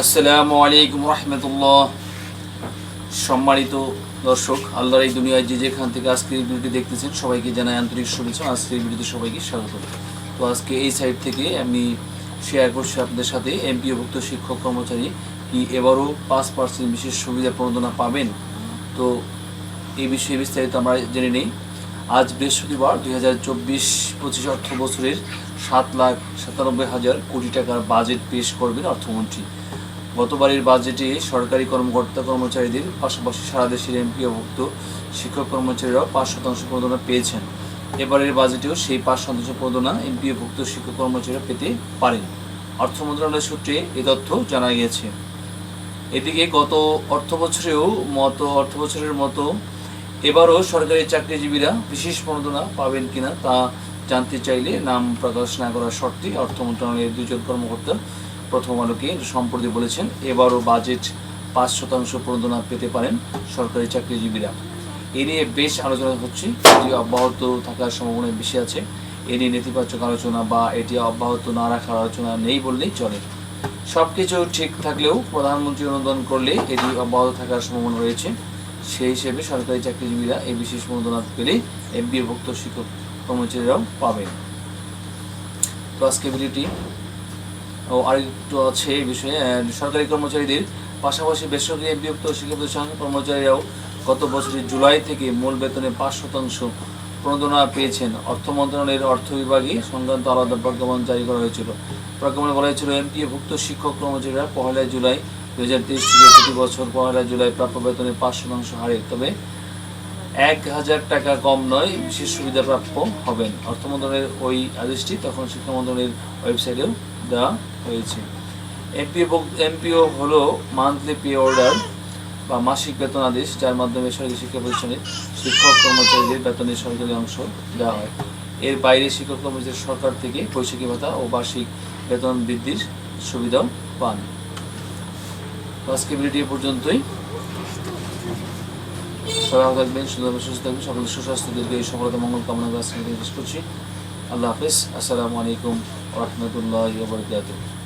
আসসালামু আলাইকুম রহমতুল্লাহ। সম্মানিত দর্শক, আল্লাহর এই দুনিয়ায় যে যেখান থেকে আজকের ভিডিওটি দেখতেছেন, সবাইকে জানাই আন্তরিক শুভেচ্ছা। আজকের ভিডিওতে সবাইকে স্বাগত। তো আজকে এই সাইট থেকে আমি শেয়ার করছি আপনাদের সাথে এমপিওভুক্ত শিক্ষক কর্মচারী কি এবারও পাঁচ পার্সেন্ট বিশেষ সুবিধা প্রণোদনা পাবেন? তো এই বিষয়ে বিস্তারিত আমরা জেনে নেই। আজ বৃহস্পতিবার দুই হাজার চব্বিশ পঁচিশ অর্থ বছরের সাত লাখ সাতানব্বই হাজার কোটি টাকার বাজেট পেশ করবেন অর্থমন্ত্রী। গতবারের বাজেটে সরকারি কর্মকর্তা কর্মচারীদের পাশাপাশি সারা দেশের এমপিওভুক্ত শিক্ষক কর্মচারীরাও পাঁচ শতাংশ প্রণোদনা পেয়েছেন। এবারের বাজেটেও সেই পাঁচ শতাংশ প্রণোদনা এমপিওভুক্ত শিক্ষক কর্মচারীরা পেতে পারেন। অর্থ মন্ত্রণালয়ের সূত্রে এ তথ্য জানা গিয়েছে। এদিকে গত অর্থ বছরেও মতো, অর্থ বছরের মতো এবারও সরকারি চাকরিজীবীরা বিশেষ প্রণোদনা পাবেন কিনা তা জানতে চাইলে নাম প্রকাশ না করার শর্তে অর্থ মন্ত্রণালয়ের দুজন কর্মকর্তা প্রথম আলোকে সম্প্রতি বলেছেন, এবারও বাজেট পাঁচ শতাংশ প্রণোদনা পেতে পারেন সরকারি চাকরিজীবীরা। এ নিয়ে বেশ আলোচনা হচ্ছে, এটি অব্যাহত থাকার সম্ভাবনা বেশি আছে। এ নিয়ে নেতিবাচক আলোচনা বা এটি অব্যাহত না রাখার আলোচনা নেই বললেই চলে। সবকিছু ঠিক থাকলেও প্রধানমন্ত্রী অনুদান করলে এটি অব্যাহত থাকার সম্ভাবনা রয়েছে। সেই হিসেবে সরকারি চাকরিজীবীরা এই বিশেষ অনুদান পেলে এমবিএভুক্ত শিক্ষক কর্মচারীরাও পাবেন। তো আজকে ভিডিওটি ও আরেকটু আছে এই বিষয়ে। সরকারি কর্মচারীদের পাশাপাশি বেসরকারি এমপিভুক্ত শিক্ষা প্রতিষ্ঠান কর্মচারীরাও গত বছরের জুলাই থেকে মূল বেতনে পাঁচ শতাংশ প্রণোদনা পেয়েছেন। অর্থ মন্ত্রণালয়ের অর্থ বিভাগে সংক্রান্ত আলাদা প্রজ্ঞাপন জারি করা হয়েছিল। প্রজ্ঞাপনে বলা হয়েছিল, এমপিএভুক্ত শিক্ষক কর্মচারীরা পহেলা জুলাই দু হাজার তেইশ থেকে প্রতি বছর পহেলা জুলাই প্রাপ্য বেতনে পাঁচ শতাংশ হারে। তবে এক হাজার টাকা কম নয়, বিশেষ সুবিধা প্রাপ্য হবেন অর্থ মন্ত্রণালয়ের ওই আদেশটি তখন শিক্ষা মন্ত্রণালয়ের ওয়েবসাইটেও দেওয়া হয়েছে। এমপিও এমপিও হলো মান্থলি পে অর্ডার বা মাসিক বেতন আদেশ, যার মাধ্যমে সরকারি শিক্ষা প্রতিষ্ঠানে শিক্ষক কর্মচারীদের বেতনের সরকারি অংশ দেওয়া হয়। এর বাইরে শিক্ষক কর্মচারী সরকার থেকে বৈশাখী ভাতা ও বার্ষিক বেতন বৃদ্ধির সুবিধাও পান। পর্যন্তই। সবাই থাকবেন সুন্দরভাবে সুস্থ থাকবেন। সকলে সুস্বাস্থ্য, দীর্ঘ সফলতা মঙ্গল কামনা করছি। আল্লাহ হাফিজ। আসসালামু আলাইকুম রহমতুল্লাহ বরকাতুহ।